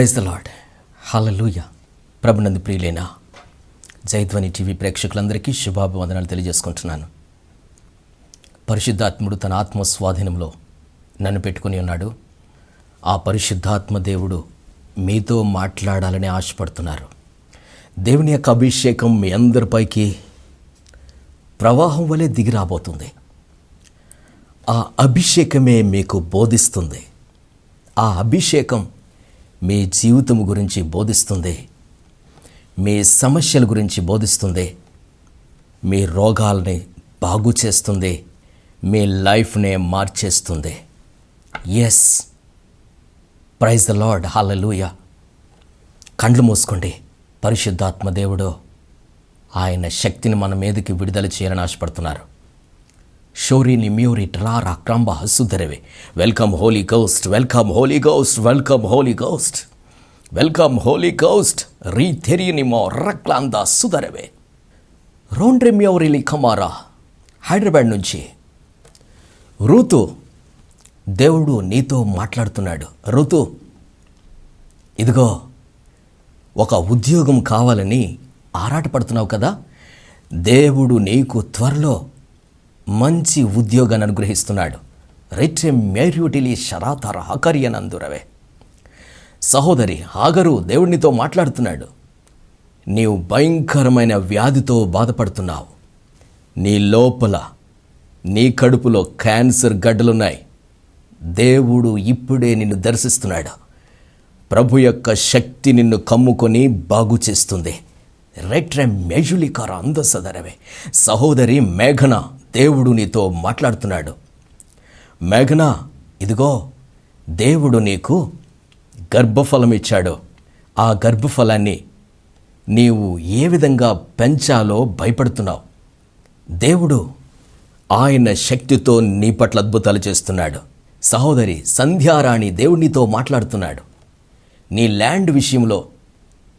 Praise the lord హల్లెలూయ ప్రభునందు ప్రియులేనా జైధ్వని TV ప్రేక్షకులందరికీ శుభాభివందనాలు తెలియజేసుకుంటున్నాను. పరిశుద్ధాత్ముడు తన ఆత్మ స్వాధీనంలో నన్ను పెట్టుకుని ఉన్నాడు. ఆ పరిశుద్ధాత్మ దేవుడు మీతో మాట్లాడాలని ఆశపడుతున్నారు. దేవుని యొక్క అభిషేకం మీ అందరిపైకి ప్రవాహం వలె దిగి రాబోతుంది. ఆ అభిషేకమే మీకు బోధిస్తుంది. ఆ అభిషేకం మీ జీవితం గురించి బోధిస్తుంది. మీ సమస్యల గురించి బోధిస్తుంది. మీ రోగాల్ని బాగు చేస్తుంది. మీ లైఫ్నే మార్చేస్తుంది. Yes praise the Lord hallelujah కండ్లు మూసుకోండి. పరిశుద్ధాత్మ దేవుడు ఆయన శక్తిని మన మీదకి విడుదల చేయాలని ఆశపడుతున్నారు. షోరీని మ్యూరి ట్రారా క్రంబ హసుధరవే welcome holy ghost welcome holy ghost welcome holy ghost welcome holy ghost రీ తెరియనిమో రక్లాంద సుధరవే రోండ్రి మ్యూరిలి కమారా హైదరాబాద్ నుంచి. ఋతు దేవుడు నీతో మాట్లాడుతున్నాడు. ఋతు ఇదిగో ఒక ఉద్యోగం కావాలని ఆరాటపడుతున్నావు కదా? దేవుడు నీకు త్వరలో మంచి ఉద్యోగాన్ని అనుగ్రహిస్తున్నాడు. రైట్రె మేర్యూటిలి శరాతర హకర్యనందురవే. సహోదరి హాగరు దేవుడినితో మాట్లాడుతున్నాడు. నీవు భయంకరమైన వ్యాధితో బాధపడుతున్నావు. నీ లోపల నీ కడుపులో క్యాన్సర్ గడ్డలున్నాయి. దేవుడు ఇప్పుడే నిన్ను దర్శిస్తున్నాడు. ప్రభు యొక్క శక్తి నిన్ను కమ్ముకొని బాగు చేస్తుంది. రెట్రె మేజులికార అందసదరవే సహోదరి మేఘన దేవుడు నీతో మాట్లాడుతున్నాడు. మేఘన ఇదిగో దేవుడు నీకు గర్భఫలం ఇచ్చాడు. ఆ గర్భఫలాన్ని నీవు ఏ విధంగా పెంచాలో భయపడుతున్నావు. దేవుడు ఆయన శక్తితో నీ పట్ల అద్భుతాలు చేస్తున్నాడు. సహోదరి సంధ్యారాణి దేవుడినితో మాట్లాడుతున్నాడు. నీ ల్యాండ్ విషయంలో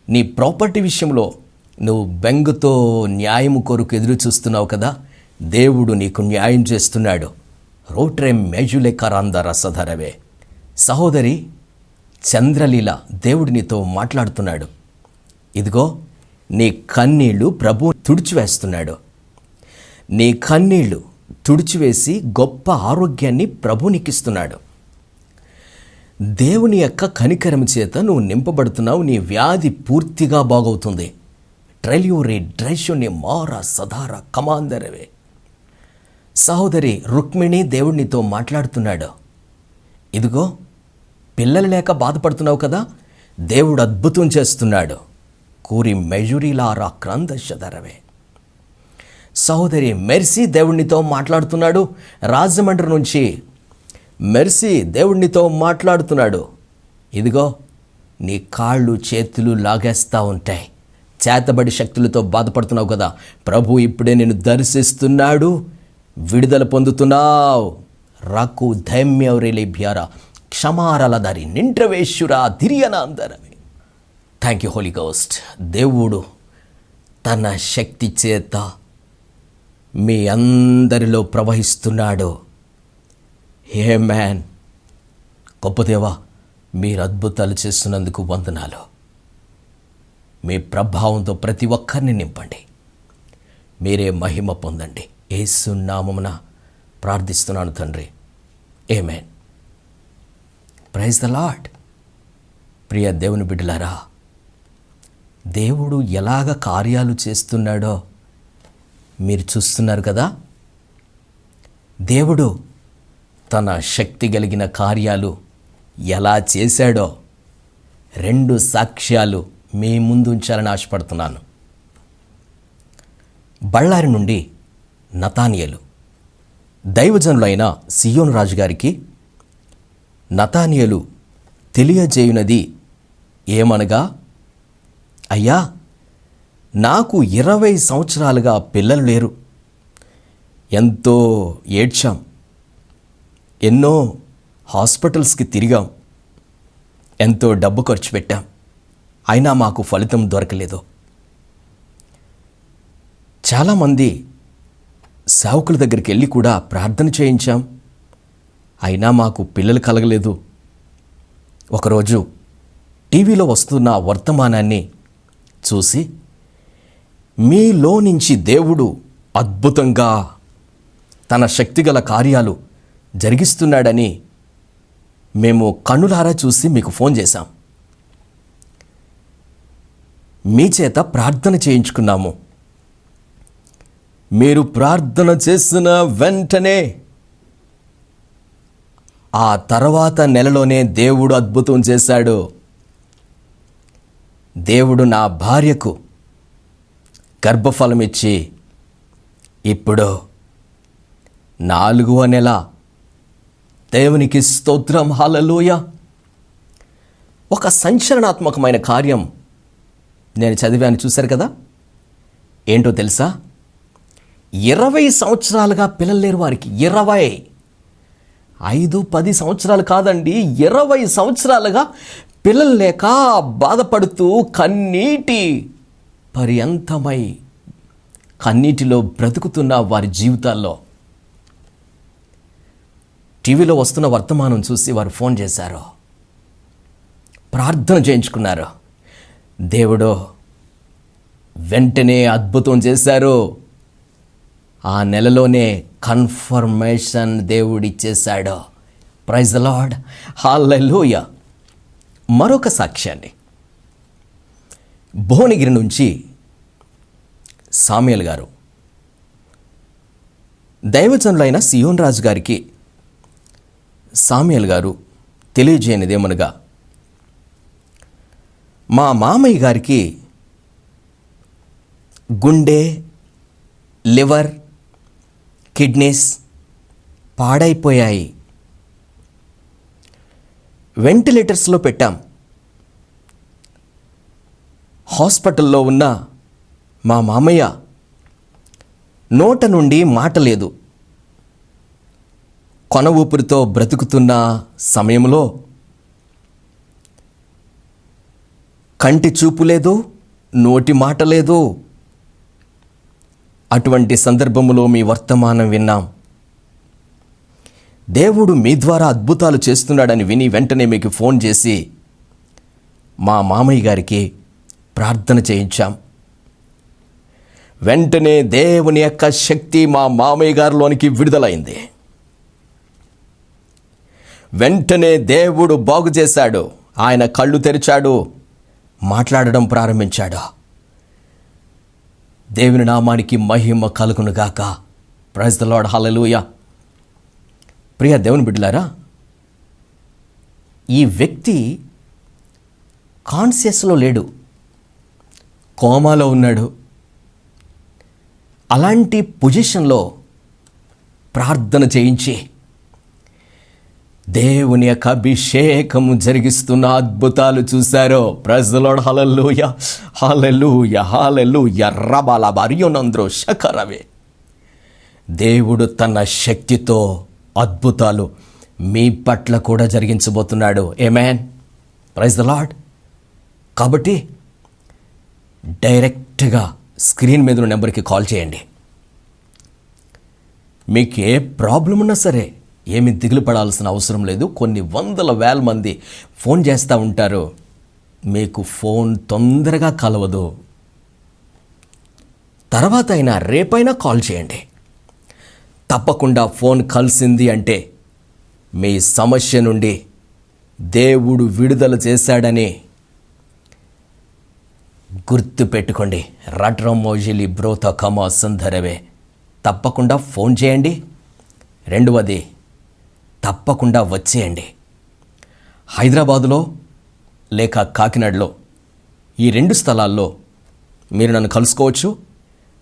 నీ ప్రాపర్టీ విషయంలో నువ్వు బెంగతో న్యాయము కొరకు ఎదురు చూస్తున్నావు కదా. దేవుడు నీకు న్యాయం చేస్తున్నాడు. రోట్రే మేజులే కరాంద రసధరవే. సహోదరి చంద్రలీల దేవుడు నీతో మాట్లాడుతున్నాడు. ఇదిగో నీ కన్నీళ్ళు ప్రభు తుడిచివేస్తున్నాడు. నీ కన్నీళ్ళు తుడిచివేసి గొప్ప ఆరోగ్యాన్ని ప్రభు నీకిస్తున్నాడు. దేవుని యొక్క కనికరం చేత నువ్వు నింపబడుతున్నావు. నీ వ్యాధి పూర్తిగా బాగవుతుంది. ట్రెల్యూరి డ్రైషుని మార సదార కమాందరవే. సహోదరి రుక్మిణి దేవుణ్ణితో మాట్లాడుతున్నాడు. ఇదిగో పిల్లలు లేక బాధపడుతున్నావు కదా దేవుడు అద్భుతం చేస్తున్నాడు. కూరి మెజురీలారా క్రాంతశరవే సహోదరి మెర్సీ దేవుణ్ణితో మాట్లాడుతున్నాడు. రాజమండ్రి నుంచి మెర్సీ దేవుణ్ణితో మాట్లాడుతున్నాడు. ఇదిగో నీ కాళ్ళు చేతులు లాగేస్తూ ఉంటాయి. చేతబడి శక్తులతో బాధపడుతున్నావు కదా ప్రభు ఇప్పుడే నేను దర్శిస్తున్నాడు. విడుదల పొందుతున్నావు. రకు ధైమ్యవరేలి భ్యార క్షమారల దారి నింట్రవేశ్వర ధిరియన అందరవి థ్యాంక్ యూ హోలీ గోస్ట్ దేవుడు తన శక్తి చేత మీ అందరిలో ప్రవహిస్తున్నాడు. హే మ్యాన్ గొప్పదేవా మీరు అద్భుతాలు చేస్తున్నందుకు వందనాలు. మీ ప్రభావంతో ప్రతి ఒక్కరిని నింపండి. మీరే మహిమ పొందండి. ఏసునామమున ప్రార్థిస్తున్నాను తండ్రి. ఏమేన్ ప్రైజ్ ద లాడ్ ప్రియ దేవుని బిడ్డలారా దేవుడు ఎలాగ కార్యాలు చేస్తున్నాడో మీరు చూస్తున్నారు కదా? దేవుడు తన శక్తి కలిగిన కార్యాలు ఎలా చేశాడో రెండు సాక్ష్యాలు మీ ముందు ఉంచాలని ఆశపడుతున్నాను. బళ్ళారి నుండి నతానియలు. దైవజనులైన సియోన్ రాజు గారికి నతానియలు తెలియజేయునది ఏమనగా అయ్యా నాకు ఇరవై సంవత్సరాలుగా పిల్లలు లేరు. ఎంతో ఏడ్చాం. ఎన్నో హాస్పిటల్స్కి తిరిగాం. ఎంతో డబ్బు ఖర్చు పెట్టాం. అయినా మాకు ఫలితం దొరకలేదు. చాలామంది సేవకుల దగ్గరికి వెళ్ళి కూడా ప్రార్థన చేయించాం. అయినా మాకు పిల్లలు కలగలేదు. ఒకరోజు టీవీలో వస్తున్న వర్తమానాన్ని చూసి మీలో నుంచి దేవుడు అద్భుతంగా తన శక్తిగల కార్యాలు జరిగిస్తున్నాడని మేము కన్నులారా చూసి మీకు ఫోన్ చేశాం. మీ చేత ప్రార్థన చేయించుకున్నాము. మీరు ప్రార్థన చేసిన వెంటనే ఆ తర్వాత నెలలోనే దేవుడు అద్భుతం చేశాడు. దేవుడు నా భార్యకు గర్భఫలం ఇచ్చి ఇప్పుడు నాలుగవ నెల దేవునికి స్తోత్రం హాలలోయ ఒక సంచలనాత్మకమైన కార్యం నేను చదివాను చూశారు కదా? ఏంటో తెలుసా? ఇరవై సంవత్సరాలుగా పిల్లలు లేరు వారికి. ఇరవై. ఐదు పది సంవత్సరాలు కాదండి. ఇరవై సంవత్సరాలుగా పిల్లలు లేక బాధపడుతూ కన్నీటి పర్యంతమై కన్నీటిలో బ్రతుకుతున్న వారి జీవితాల్లో టీవీలో వస్తున్న వర్తమానం చూసి వారు ఫోన్ చేశారు. ప్రార్థన చేయించుకున్నారు. దేవుడు వెంటనే అద్భుతం చేశారు. ఆ నెలలోనే కన్ఫర్మేషన్ దేవుడు ఇచ్చేశాడు ప్రైజ్ లార్డ్. హాలూయ మరొక సాక్ష్యాన్ని. భువనగిరి నుంచి సామ్యల్ గారు. దైవజనులైన సియోన్ రాజు గారికి సామ్యల్ గారు తెలియజేయనిదేమనగా మా మామయ్య గారికి గుండె లివర్ కిడ్నీస్ పాడైపోయాయి. వెంటిలేటర్స్లో పెట్టాం. హాస్పిటల్లో ఉన్న మా మామయ్య నోట నుండి మాట లేదు. కొన ఊపిరితో బ్రతుకుతున్న సమయంలో కంటి చూపు లేదు నోటి మాట లేదు అటువంటి సందర్భములో మీ వర్తమానం విన్నాం. దేవుడు మీ ద్వారా అద్భుతాలు చేస్తున్నాడని విని వెంటనే మీకు ఫోన్ చేసి మా మామయ్య గారికి ప్రార్థన చేయించాం. వెంటనే దేవుని యొక్క శక్తి మా మామయ్య గారిలోనికి విడుదలైంది. వెంటనే దేవుడు బాగు చేశాడు. ఆయన కళ్ళు తెరిచాడు మాట్లాడడం ప్రారంభించాడు. దేవుని నామానికి మహిమ కలుగునుగాక ప్రైజ్ ద లాడ్ హల్లెలూయ ప్రియ దేవుని బిడ్డలారా ఈ వ్యక్తి కాన్షియస్లో లేడు కోమాలో ఉన్నాడు. అలాంటి పొజిషన్లో ప్రార్థన చేయించి దేవుని యొక్క అభిషేకము జరిగిస్తున్న అద్భుతాలు చూశారో. ప్రజలోడ్ హలలుయ హలలుయ హలలుయ రబల బరియోనంద్రో శకరవే దేవుడు తన శక్తితో అద్భుతాలు మీ పట్ల కూడా జరిగించబోతున్నాడు. ఏమేన్ ప్రైజ్ ద లాడ్ కాబట్టి డైరెక్ట్గా స్క్రీన్ మీద ఉన్న నెంబర్కి కాల్ చేయండి. మీకు ఏ ప్రాబ్లం ఉన్నా సరే ఏమి దిగులు పడాల్సిన అవసరం లేదు. కొన్ని వందల వేల మంది ఫోన్ చేస్తూ ఉంటారు. మీకు ఫోన్ తొందరగా కలవదు. తర్వాత అయినా రేపైనా కాల్ చేయండి. తప్పకుండా ఫోన్ కలిసింది అంటే మీ సమస్య నుండి దేవుడు విడుదల చేశాడని గుర్తు పెట్టుకోండి. రట్రమోజిలి బ్రోత కమా సుందరవే తప్పకుండా ఫోన్ చేయండి. రెండవది తప్పకుండా వచ్చేయండి. హైదరాబాదులో లేక కాకినాడలో ఈ రెండు స్థలాల్లో మీరు నన్ను కలుసుకోవచ్చు.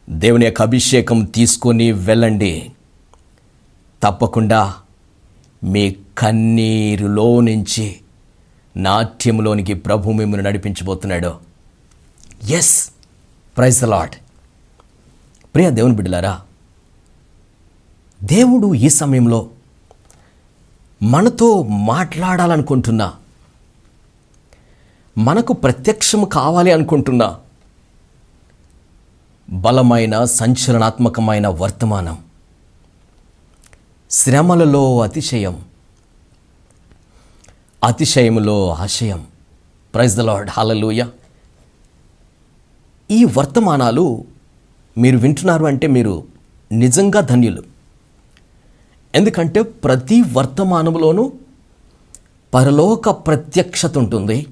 దేవుని యొక్క అభిషేకం తీసుకొని వెళ్ళండి. తప్పకుండా మీ కన్నీరులో నుంచి నాట్యంలోనికి ప్రభు మిమ్మల్ని నడిపించబోతున్నాడు. ఎస్ ప్రైజ్ ద లాడ్ ప్రియ దేవుని బిడ్డలారా దేవుడు ఈ సమయంలో మనతో మాట్లాడాలనుకుంటున్నా. మనకు ప్రత్యక్షం కావాలి అనుకుంటున్నా. బలమైన సంచలనాత్మకమైన వర్తమానం. శ్రమలలో అతిశయం. అతిశయములో ఆశయం. ప్రైజ్ ద లార్డ్ హల్లెలూయా ఈ వర్తమానాలు మీరు వింటున్నారు అంటే మీరు నిజంగా ధన్యులు. ఎందుకంటే ప్రతి వర్తమానంలోనూ పరలోక ప్రత్యక్షత ఉంటుంది.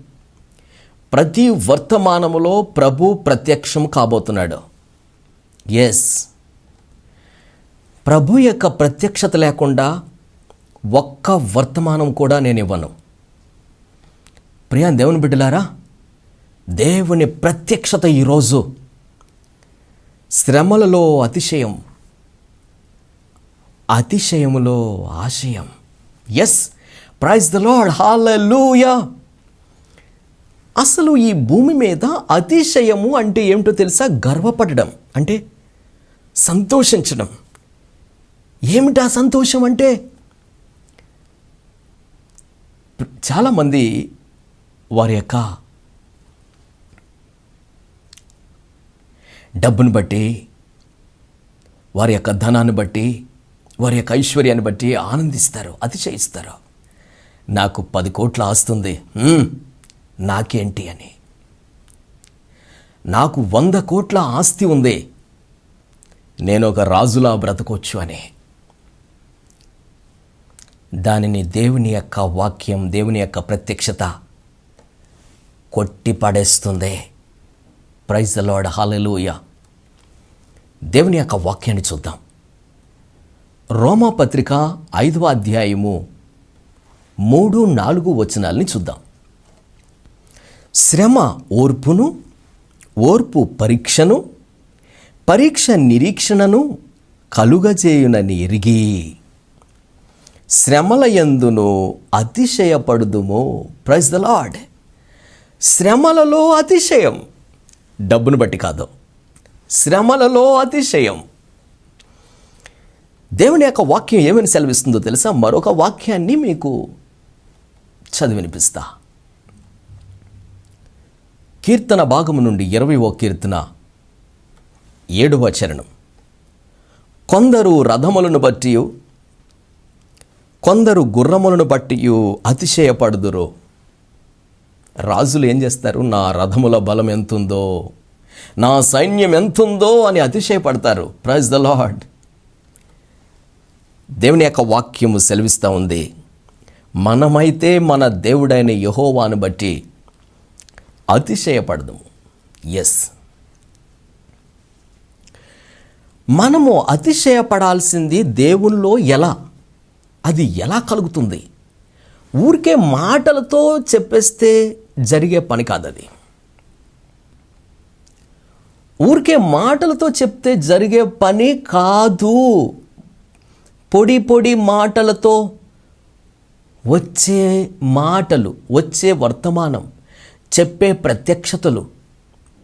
ప్రతి వర్తమానములో ప్రభు ప్రత్యక్షం కాబోతున్నాడు. ఎస్ ప్రభు యొక్క ప్రత్యక్షత లేకుండా ఒక్క వర్తమానం కూడా నేను ఇవ్వను. ప్రియా దేవుని బిడ్డలారా దేవుని ప్రత్యక్షత ఈరోజు శ్రమలలో అతిశయం. అతిశయములో ఆశయం. Yes praise the Lord hallelujah అసలు ఈ భూమి మీద అతిశయము అంటే ఏమిటో తెలుసా? గర్వపడడం అంటే సంతోషించడం. ఏమిటా సంతోషం అంటే? చాలామంది వారి యొక్క డబ్బును బట్టి వారి యొక్క ధనాన్ని బట్టి వారి యొక్క ఐశ్వర్యాన్ని బట్టి ఆనందిస్తారు అతిశయిస్తారు. నాకు పది కోట్ల ఆస్తుంది. నాకేంటి అని. నాకు వంద కోట్ల ఆస్తి ఉంది. నేను ఒక రాజులా బ్రతకొచ్చు అని. దానిని దేవుని యొక్క వాక్యం దేవుని యొక్క ప్రత్యక్షత కొట్టి పడేస్తుంది ప్రైజ్ ద లార్డ్ హాలెలూయ దేవుని యొక్క వాక్యాన్ని చూద్దాం. రోమా పత్రిక ఐదవ అధ్యాయము మూడు నాలుగు వచనాల్ని చూద్దాం. శ్రమ ఓర్పును ఓర్పు పరీక్షను పరీక్ష నిరీక్షణను కలుగజేయునని ఎరిగి శ్రమల ఎందును అతిశయపడుదుమో. ప్రైజ్ ద లాడ్ శ్రమలలో అతిశయం డబ్బును బట్టి కాదు. శ్రమలలో అతిశయం దేవుని యొక్క వాక్యం ఏమని సెలవిస్తుందో తెలుసా? మరొక వాక్యాన్ని మీకు చదివినిపిస్తా. కీర్తన భాగము నుండి ఇరవై ఓ కీర్తన ఏడవ చరణం. కొందరు రథములను బట్టి కొందరు గుర్రములను బట్టి అతిశయపడుదురు. రాజులు ఏం చేస్తారు? నా రథముల బలం ఎంతుందో నా సైన్యం ఎంతుందో అని అతిశయపడతారు. ప్రైజ్ ద లార్డ్ దేవుని యొక్క వాక్యము సెలవిస్తూ ఉంది. మనమైతే మన దేవుడైన యహోవాను బట్టి అతిశయపడదాము. ఎస్ మనము అతిశయపడాల్సింది దేవునిలో ఎలా? అది ఎలా కలుగుతుంది? ఊరికే మాటలతో చెప్పేస్తే జరిగే పని కాదు అది ఊరికే మాటలతో చెప్తే జరిగే పని కాదు. పొడి పొడి మాటలతో వచ్చే మాటలు వచ్చే వర్తమానం చెప్పే ప్రత్యక్షతలు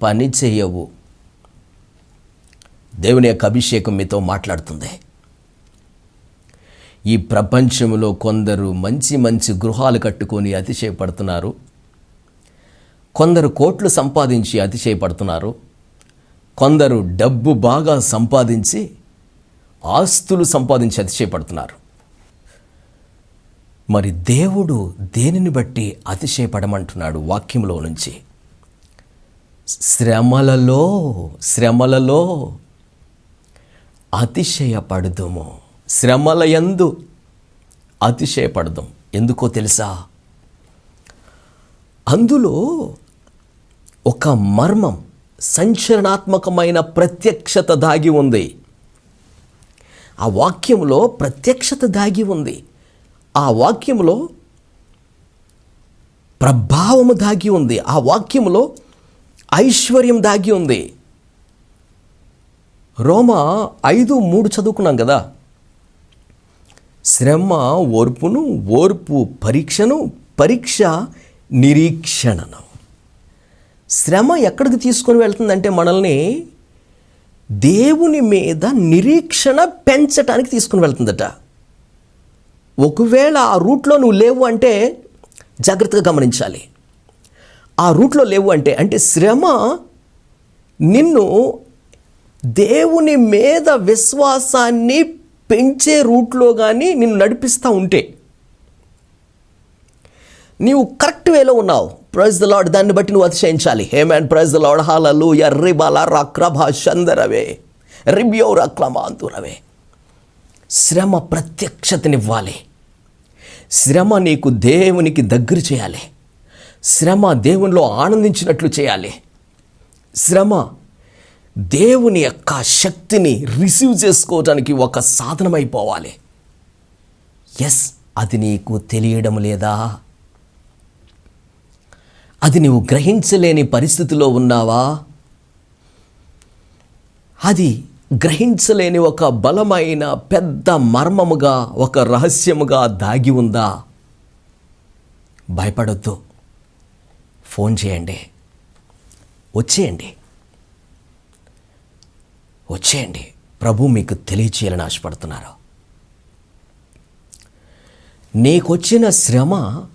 పని చేయవు. దేవుని యొక్క అభిషేకం మీతో మాట్లాడుతుంది. ఈ ప్రపంచంలో కొందరు మంచి మంచి గృహాలు కట్టుకొని అతిశయపడుతున్నారు. కొందరు కోట్లు సంపాదించి అతిశయపడుతున్నారు. కొందరు డబ్బు బాగా సంపాదించి ఆస్తులు సంపాదించి అతిశయపడుతున్నారు. మరి దేవుడు దేనిని బట్టి అతిశయపడమంటున్నాడు వాక్యంలో నుంచి? శ్రమలలో శ్రమలలో అతిశయపడుదుము. శ్రమల యందు అతిశయపడదాం. ఎందుకో తెలుసా? అందులో ఒక మర్మం సంచరణాత్మకమైన ప్రత్యక్షత దాగి ఉంది. ఆ వాక్యంలో ప్రత్యక్షత దాగి ఉంది. ఆ వాక్యంలో ప్రభావము దాగి ఉంది. ఆ వాక్యంలో ఐశ్వర్యం దాగి ఉంది. రోమ ఐదు మూడు చదువుకున్నాం కదా. శ్రమ ఓర్పును ఓర్పు పరీక్షను పరీక్ష నిరీక్షణను. శ్రమ ఎక్కడికి తీసుకొని వెళ్తుందంటే మనల్ని దేవుని మీద నిరీక్షణ పెంచటానికి తీసుకుని వెళ్తుందట. ఒకవేళ ఆ రూట్లో నువ్వు లేవు అంటే జాగ్రత్తగా గమనించాలి. ఆ రూట్లో లేవు అంటే అంటే శ్రమ నిన్ను దేవుని మీద విశ్వాసాన్ని పెంచే రూట్లో కానీ నిన్ను నడిపిస్తూ ఉంటే నీవు కరెక్ట్ వేలో ఉన్నావు. ప్రైజ్ ద లాడ్ దాన్ని బట్టి నువ్వు అతిశయించాలి. Hey man praise the lord హాలలు ఎర్రిబాల రక్రభ చందరవే రిబ్యో రక్లమాంతురవే శ్రమ ప్రత్యక్షతనివ్వాలి. శ్రమ నీకు దేవునికి దగ్గర చేయాలి. శ్రమ దేవునిలో ఆనందించినట్లు చేయాలి. శ్రమ దేవుని యొక్క శక్తిని రిసీవ్ చేసుకోవడానికి ఒక సాధనమైపోవాలి. ఎస్ అది నీకు తెలియడం లేదా? అది నువ్వు గ్రహించలేని పరిస్థితిలో ఉన్నావా? అది గ్రహించలేని ఒక బలమైన పెద్ద మర్మముగా ఒక రహస్యముగా దాగి ఉందా? భయపడొద్దు. ఫోన్ చేయండి. వచ్చేయండి. వచ్చేయండి. ప్రభు మీకు తెలియచేయాలని ఆశపడుతున్నారు. నీకొచ్చిన శ్రమ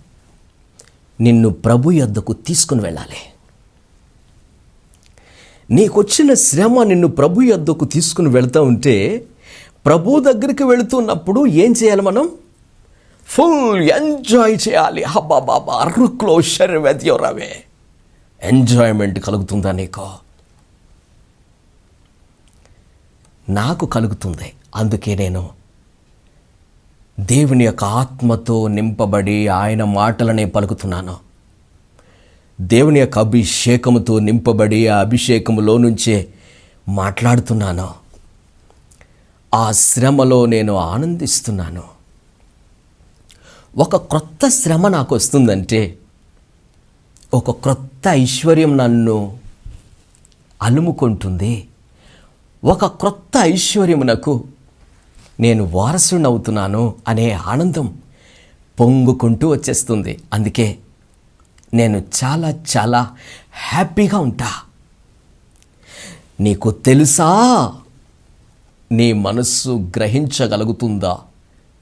నిన్ను ప్రభు యొద్దకు తీసుకుని వెళ్ళాలి. నీకొచ్చిన శ్రమ నిన్ను ప్రభు యొద్దకు తీసుకుని వెళ్తూ ఉంటే ప్రభు దగ్గరికి వెళుతున్నప్పుడు ఏం చేయాలి మనం? ఫుల్ ఎంజాయ్ చేయాలి. హబ్బా బాబా అర్రుక్లో రవే. ఎంజాయ్మెంట్ కలుగుతుందా నీకు? నాకు కలుగుతుంది. అందుకే నేను దేవుని యొక్క ఆత్మతో నింపబడి ఆయన మాటలనే పలుకుతున్నాను. దేవుని యొక్క అభిషేకముతో నింపబడి ఆ అభిషేకములో నుంచే మాట్లాడుతున్నాను. ఆ శ్రమలో నేను ఆనందిస్తున్నాను. ఒక క్రొత్త శ్రమ నాకు వస్తుందంటే ఒక క్రొత్త ఐశ్వర్యం నన్ను అలుముకుంటుంది. ఒక క్రొత్త ఐశ్వర్యమునకు నేను వారసునవుతున్నాను అనే ఆనందం పొంగుకుంటూ వచ్చేస్తుంది. అందుకే నేను చాలా చాలా హ్యాపీగా ఉంటా. నీకు తెలుసా? నీ మనస్సు గ్రహించగలుగుతుందా?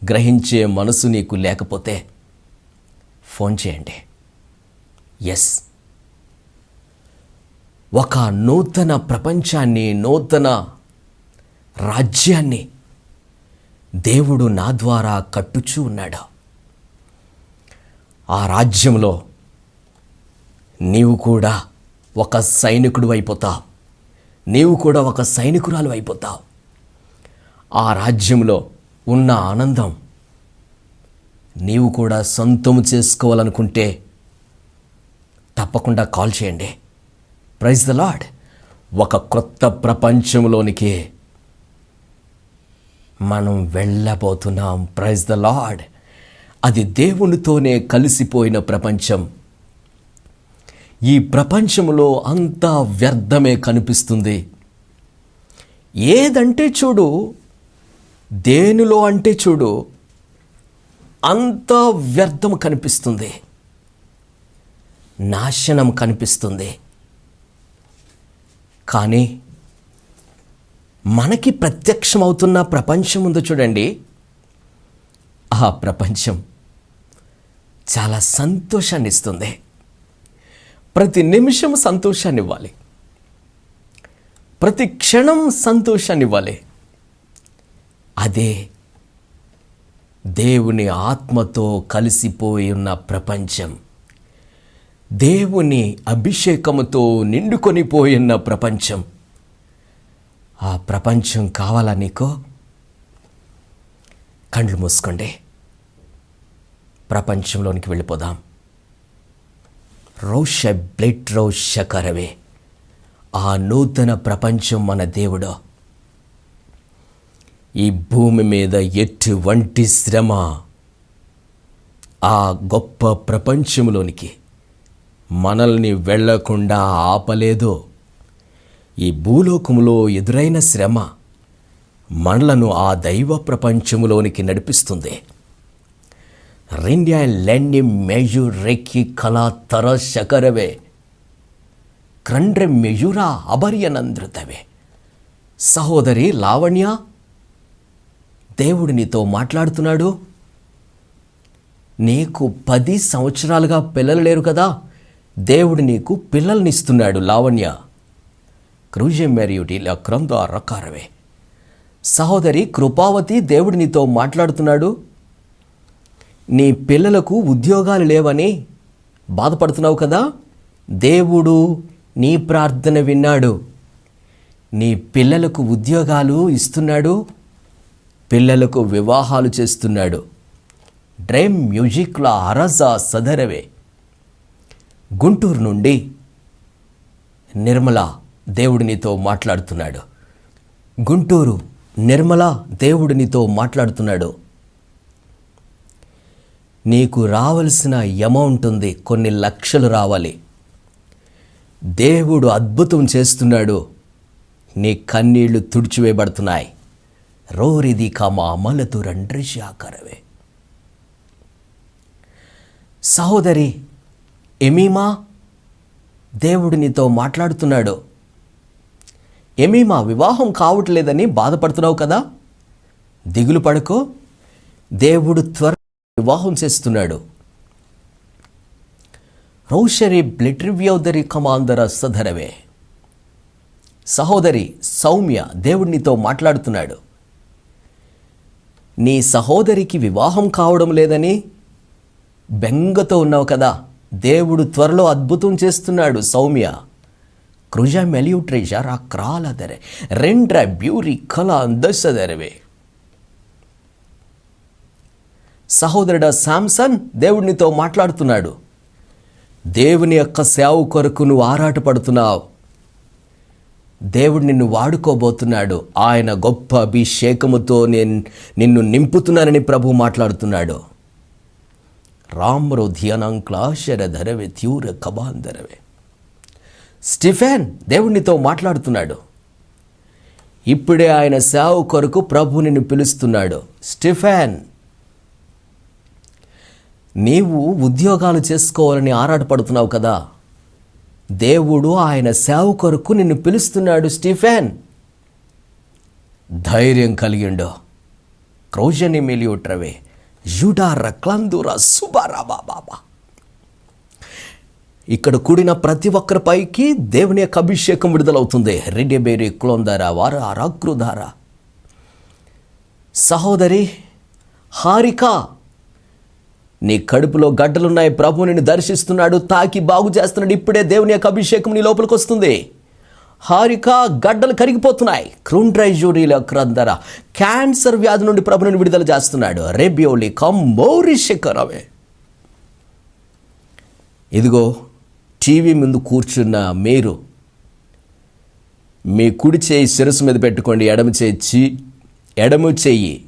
గ్రహించే మనసు నీకు లేకపోతే ఫోన్ చేయండి. ఎస్ ఒక నూతన ప్రపంచాన్ని నూతన రాజ్యాన్ని దేవుడు నా ద్వారా కట్టుచూ ఉన్నాడు? ఆ రాజ్యంలో నీవు కూడా ఒక సైనికుడు అయిపోతావు. నీవు కూడా ఒక సైనికురాలు అయిపోతావు. ఆ రాజ్యంలో ఉన్న ఆనందం నీవు కూడా సొంతం చేసుకోవాలనుకుంటే తప్పకుండా కాల్ చేయండి. ప్రైజ్ ద లాడ్ ఒక క్రొత్త ప్రపంచంలోనికి మనం వెళ్ళబోతున్నాం. ప్రైజ్ ద లాడ్ అది దేవునితోనే కలిసిపోయిన ప్రపంచం. ఈ ప్రపంచంలో అంతా వ్యర్థమే కనిపిస్తుంది. ఏదంటే చూడు దేనిలో అంటే చూడు అంతా వ్యర్థం కనిపిస్తుంది. నాశనం కనిపిస్తుంది. కానీ మనకి ప్రత్యక్షమవుతున్న ప్రపంచం ఉందో చూడండి. ఆ ప్రపంచం చాలా సంతోషాన్ని ఇస్తుంది ప్రతి నిమిషం సంతోషాన్ని ఇవ్వాలి ప్రతి క్షణం సంతోషాన్ని ఇవ్వాలి అదే దేవుని ఆత్మతో కలిసిపోయి ఉన్న ప్రపంచం. దేవుని అభిషేకముతో నిండుకొనిపోయిన ప్రపంచం. ఆ ప్రపంచం కావాలా నీకు? కండ్లు మూసుకోండి. ప్రపంచంలోనికి వెళ్ళిపోదాం. రౌష బ్లెడ్ రౌషకరవే ఆ నూతన ప్రపంచం మన దేవుడు. ఈ భూమి మీద ఎటువంటి శ్రమ? ఆ గొప్ప ప్రపంచంలోనికి మనల్ని వెళ్ళకుండా ఆపలేదు. ఈ భూలోకములో ఎదురైన శ్రమ మనలను ఆ దైవ ప్రపంచంలోనికి నడిపిస్తుంది. రిండ్యా లెండి మెజు రెక్కి కళా తర శకరవే. క్రండ్రె మెజురా అభర్యనందృతవే సహోదరి లావణ్య దేవుడు నీతో మాట్లాడుతున్నాడు. నీకు పది సంవత్సరాలుగా పిల్లలు లేరు కదా దేవుడు నీకు పిల్లల్ని ఇస్తున్నాడు లావణ్య. క్రూజె మెరియుటి క్రంద రకారవే సహోదరి కృపావతి దేవుడు నీతో మాట్లాడుతున్నాడు. నీ పిల్లలకు ఉద్యోగాలు లేవని బాధపడుతున్నావు కదా? దేవుడు నీ ప్రార్థన విన్నాడు. నీ పిల్లలకు ఉద్యోగాలు ఇస్తున్నాడు. పిల్లలకు వివాహాలు చేస్తున్నాడు. డ్రైమ్ మ్యూజిక్ల అరజా సదరవే. గుంటూరు నుండి నిర్మల దేవుడు నీతో మాట్లాడుతున్నాడు. గుంటూరు నిర్మల దేవుడు నీతో మాట్లాడుతున్నాడు. నీకు రావలసిన అమౌంట్ ఉంది కొన్ని లక్షలు రావాలి. దేవుడు అద్భుతం చేస్తున్నాడు. నీ కన్నీళ్ళు తుడిచివేయబడుతున్నాయి. రోరిది కమ అమలతు రండ్రిశాకరవే సహోదరి ఎమీమా దేవుడు నీతో మాట్లాడుతున్నాడు. ఎమీమా వివాహం కావట్లేదని బాధపడుతున్నావు కదా? దిగులు పడుకో. దేవుడు త్వర వివాహం చేస్తున్నాడు. రౌషరి బ్లిట్రివ్యోదరి కమాందర సధరవే. సహోదరి సౌమ్య దేవుడినితో మాట్లాడుతున్నాడు. నీ సహోదరికి వివాహం కావడం లేదని బెంగతో ఉన్నావు కదా? దేవుడు త్వరలో అద్భుతం చేస్తున్నాడు సౌమ్య. కృజ మెలియుట్రేజర్ ఆ క్రాలదరే రెండ్ర బ్యూరి కళ అందసదరవే సహోదరుడు శాంసన్ దేవుడినితో మాట్లాడుతున్నాడు దేవుని యొక్క సేవ కొరకు నువ్వు ఆరాటపడుతున్నావు దేవుడు నిన్ను వాడుకోబోతున్నాడు ఆయన గొప్ప అభిషేకముతో నేను నిన్ను నింపుతున్నానని ప్రభు మాట్లాడుతున్నాడు రామ్రో ధ్యానాంక్లాశర ధరవే త్యూర కబాంధరవే స్టిఫెన్ దేవునితో మాట్లాడుతున్నాడు. ఇప్పుడే ఆయన సేవ కొరకు ప్రభు నిన్ను పిలుస్తున్నాడు. స్టిఫెన్! నీవు ఉద్యోగాలు చేసుకోవాలని ఆరాటపడుతున్నావు కదా. దేవుడు ఆయన సేవ కొరకు నిన్ను పిలుస్తున్నాడు స్టీఫెన్! ధైర్యం కలిగిండో. క్రోజని మెలియుట్రవే జుడార క్లందుర సుబారా బాబా ఇక్కడ కూడిన ప్రతి ఒక్కరిపైకి దేవుని యొక్క అభిషేకం విడుదలవుతుంది. రెడ్డి బేరి క్లోందార వార అరాగ్రుధార సహోదరి హారిక నీ కడుపులో గడ్డలున్నాయి. ప్రభు నిన్ను దర్శిస్తున్నాడు తాకి బాగు చేస్తున్నాడు. ఇప్పుడే దేవుని యొక్క అభిషేకం నీ లోపలికి వస్తుంది. హారిక గడ్డలు కరిగిపోతున్నాయి. క్రూండ్రైజూరీల క్రందర. క్యాన్సర్ వ్యాధి నుండి ప్రభుని విడుదల చేస్తున్నాడు. రెబ్యోలి కంబోరి శిఖరవే ఇదిగో టీవీ ముందు కూర్చున్న మీరు మీ కుడి చేయి శిరస్సు మీద పెట్టుకోండి ఎడమ చేయి చి- ఎడమ చేయి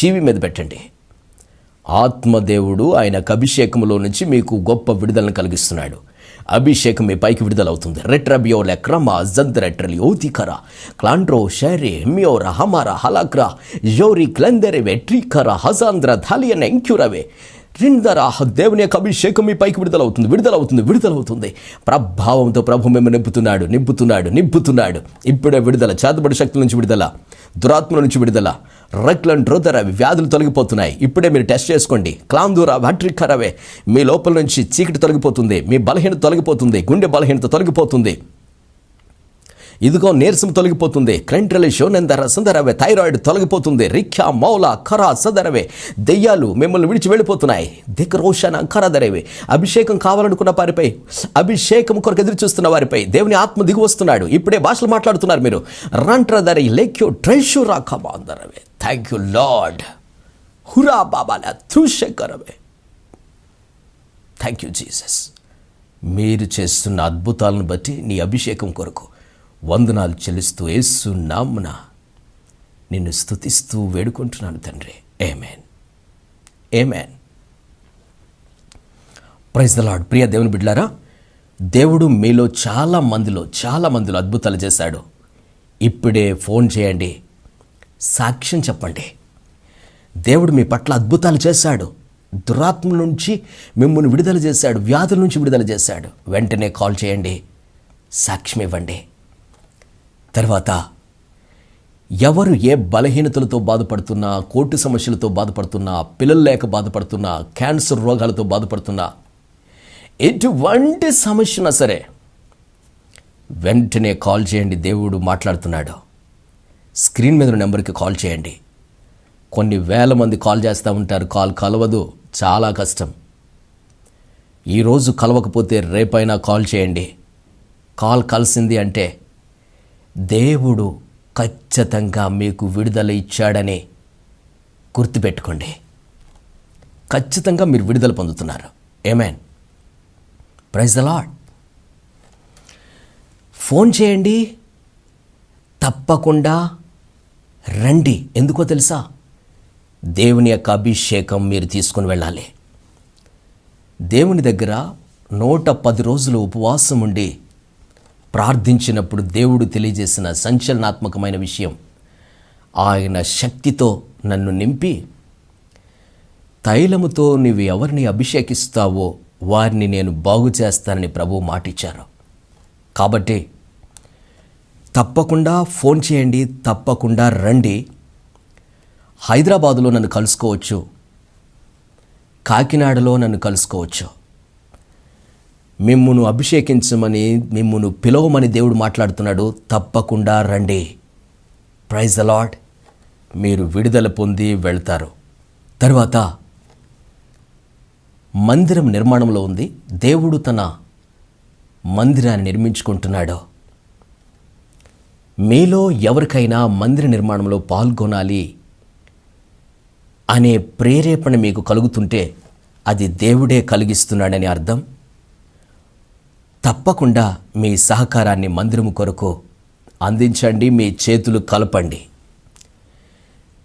టీవీ మీద పెట్టండి. ఆత్మదేవుడు ఆయన అభిషేకంలో నుంచి మీకు గొప్ప విడుదలను కలిగిస్తున్నాడు. అభిషేకం మీ పైకి విడుదలవుతుంది. రెట్రబియో లెక్రమ జంద్రెట్రలి ఓతికర క్లాండ్రో షరే మ్యోర హమార హలాక్ర జోరి క్లందెరె వెట్రికర హజాంద్ర ధాలియన్ ఎంక్యురవే రిందర దేవుని యొక్క అభిషేకం మీ పైకి విడుదలవుతుంది విడుదలవుతుంది విడుదలవుతుంది. ప్రభావంతో ప్రభు మేము నింపుతున్నాడు నింపుతున్నాడు నింపుతున్నాడు. ఇప్పుడే విడుదల చేతబడి శక్తుల నుంచి విడుదల దురాత్మల నుంచి విడుదల. రెక్లన్ డ్రోదర వ్యాధులు తొలగిపోతున్నాయి. ఇప్పుడే మీరు టెస్ట్ చేసుకోండి. క్లాందూర భట్రికరవే మీ లోపల నుంచి చీకటి తొలగిపోతుంది. మీ బలహీనత తొలగిపోతుంది. గుండె బలహీనత తొలగిపోతుంది. ఇదిగో నీరసం తొలగిపోతుంది. క్లెంట్రలి షోనెందర సుందరవే థైరాయిడ్ తొలగిపోతుంది. రిఖ్యా మౌల ఖర సదరవే. దెయ్యాలు మిమ్మల్ని విడిచి వెళ్ళిపోతున్నాయి. దిక్ రోషన్ ఖరదరవే అభిషేకం కావాలనుకున్న వారిపై అభిషేకం కొరకు ఎదురు చూస్తున్న వారిపై దేవుని ఆత్మ దిగి వస్తున్నాడు. ఇప్పుడే భాషలు మాట్లాడుతున్నారు మీరు. రంట్రదరి లేక్యో ట్రెషురా ఖబాందరవే థ్యాంక్ యూ లార్డ్ హురా బాబాల త్రుశంకరవే. థ్యాంక్ యూ జీసస్ మీరు చేస్తున్న అద్భుతాలను బట్టి నీ అభిషేకం కొరకు వందనాలు చెల్లిస్తూ యేసు నామున నిన్ను స్థుతిస్తూ వేడుకుంటున్నాను తండ్రి. ఏమేన్ ఏమేన్ ప్రైజ్ ద ప్రియ దేవుని బిడ్లారా దేవుడు మీలో చాలా మందిలో చాలా మందిలో అద్భుతాలు చేశాడు. ఇప్పుడే ఫోన్ చేయండి సాక్ష్యం చెప్పండి. దేవుడు మీ పట్ల అద్భుతాలు చేశాడు. దురాత్మ నుంచి మిమ్మల్ని విడుదల చేశాడు వ్యాధుల నుంచి విడుదల చేశాడు. వెంటనే కాల్ చేయండి సాక్ష్యం ఇవ్వండి. తర్వాత ఎవరు ఏ బలహీనతలతో బాధపడుతున్నా కోర్టు సమస్యలతో బాధపడుతున్నా పిల్లలు లేక బాధపడుతున్నా క్యాన్సర్ రోగాలతో బాధపడుతున్నా ఎటువంటి సమస్యనా సరే వెంటనే కాల్ చేయండి దేవుడు మాట్లాడుతున్నాడు. స్క్రీన్ మీద ఉన్న నెంబర్కి కాల్ చేయండి. కొన్ని వేల మంది కాల్ చేస్తూ ఉంటారు కాల్ కలవదు చాలా కష్టం. ఈరోజు కలవకపోతే రేపైనా కాల్ చేయండి. కాల్ కలిసింది అంటే దేవుడు ఖచ్చితంగా మీకు విడుదల ఇచ్చాడని గుర్తుపెట్టుకోండి. ఖచ్చితంగా మీరు విడుదల పొందుతున్నారు. ఏమేన్ ప్రైజ్ ద ఫోన్ చేయండి. తప్పకుండా రండి. ఎందుకో తెలుసా? దేవుని యొక్క అభిషేకం మీరు తీసుకుని వెళ్ళాలి. దేవుని దగ్గర నూట పది రోజులు ఉపవాసం ఉండి ప్రార్థించినప్పుడు దేవుడు తెలియజేసిన సంచలనాత్మకమైన విషయం. ఆయన శక్తితో నన్ను నింపి తైలముతో నీవు ఎవరిని అభిషేకిస్తావో వారిని నేను బాగు చేస్తానని ప్రభు మాటిచ్చారు. కాబట్టి తప్పకుండా ఫోన్ చేయండి తప్పకుండా రండి. హైదరాబాదులో నన్ను కలుసుకోవచ్చు. కాకినాడలో నన్ను కలుసుకోవచ్చు. మిమ్మును అభిషేకించమని మిమ్మును పిలవమని దేవుడు మాట్లాడుతున్నాడు. తప్పకుండా రండి. ప్రైజ్ అలాడ్ మీరు విడుదల పొంది వెళ్తారు. తర్వాత మందిరం నిర్మాణంలో ఉంది. దేవుడు తన మందిరాన్ని నిర్మించుకుంటున్నాడు. మీలో ఎవరికైనా మందిర నిర్మాణంలో పాల్గొనాలి అనే ప్రేరేపణ మీకు కలుగుతుంటే అది దేవుడే కలిగిస్తున్నాడని అర్థం. తప్పకుండా మీ సహకారాన్ని మందిరము కొరకు అందించండి మీ చేతులు కలపండి.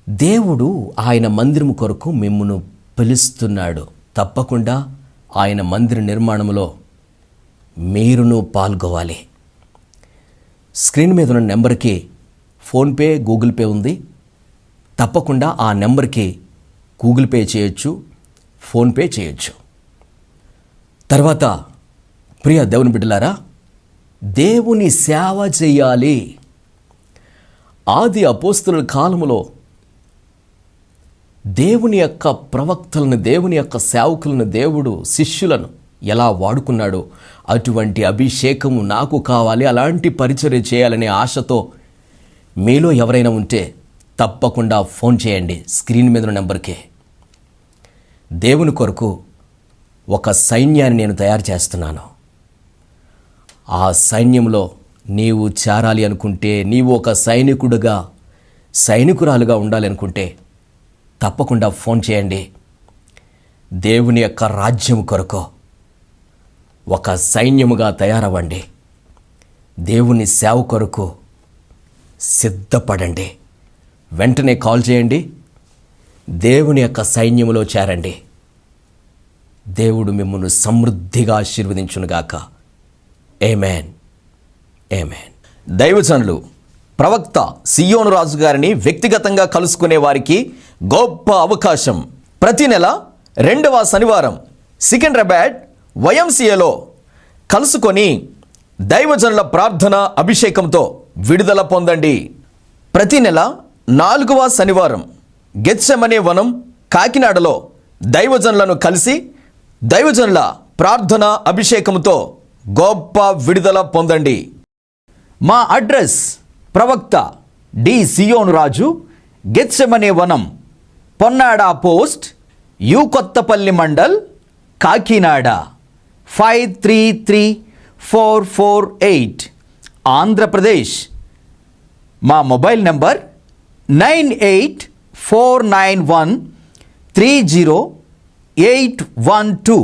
దేవుడు ఆయన మందిరము కొరకు మిమ్మను పిలుస్తున్నాడు. తప్పకుండా ఆయన మందిర నిర్మాణంలో మీరును పాల్గొవాలి. స్క్రీన్ మీద ఉన్న నెంబర్కి ఫోన్పే గూగుల్ పే ఉంది. తప్పకుండా ఆ నెంబర్కి గూగుల్ పే చేయొచ్చు ఫోన్పే చేయొచ్చు. తర్వాత ప్రియ దేవుని బిడ్డలారా దేవుని సేవ చేయాలి. ఆది అపోస్తుల కాలములో దేవుని యొక్క ప్రవక్తలను దేవుని యొక్క సేవకులను దేవుడు శిష్యులను ఎలా వాడుకున్నాడో అటువంటి అభిషేకము నాకు కావాలి అలాంటి పరిచర్య చేయాలనే ఆశతో మీలో ఎవరైనా ఉంటే తప్పకుండా ఫోన్ చేయండి స్క్రీన్ మీద ఉన్న నెంబర్కే. దేవుని కొరకు ఒక సైన్యాన్ని నేను తయారు చేస్తున్నాను. ఆ సైన్యంలో నీవు చేరాలి అనుకుంటే నీవు ఒక సైనికుడుగా సైనికురాలుగా ఉండాలి అనుకుంటే తప్పకుండా ఫోన్ చేయండి. దేవుని యొక్క రాజ్యం కొరకు ఒక సైన్యముగా తయారవ్వండి. దేవుని సేవ కొరకు సిద్ధపడండి. వెంటనే కాల్ చేయండి. దేవుని యొక్క సైన్యములో చేరండి. దేవుడు మిమ్మల్ని సమృద్ధిగా ఆశీర్వదించునుగాక. ఏమేన్ ఏమేన్ దైవజనులు ప్రవక్త సియోను రాజు గారిని వ్యక్తిగతంగా కలుసుకునే వారికి గొప్ప అవకాశం. ప్రతి నెల రెండవ శనివారం సికింద్రాబాద్ వైఎంసీఏలో కలుసుకొని దైవజనుల ప్రార్థన అభిషేకంతో విడుదల పొందండి. ప్రతి నెల నాలుగవ శనివారం గెత్సెమనే వనం కాకినాడలో దైవజనులను కలిసి దైవజనుల ప్రార్థన అభిషేకంతో గొప్ప విడుదల పొందండి. మా అడ్రస్ ప్రవక్త డి సియోను రాజు గెత్సెమనే వనం Ponnada post U Kothapalli mandal Kakinada. Five three three four four eight Andhra Pradesh. మా mobile number nine eight four nine one three zero eight one two.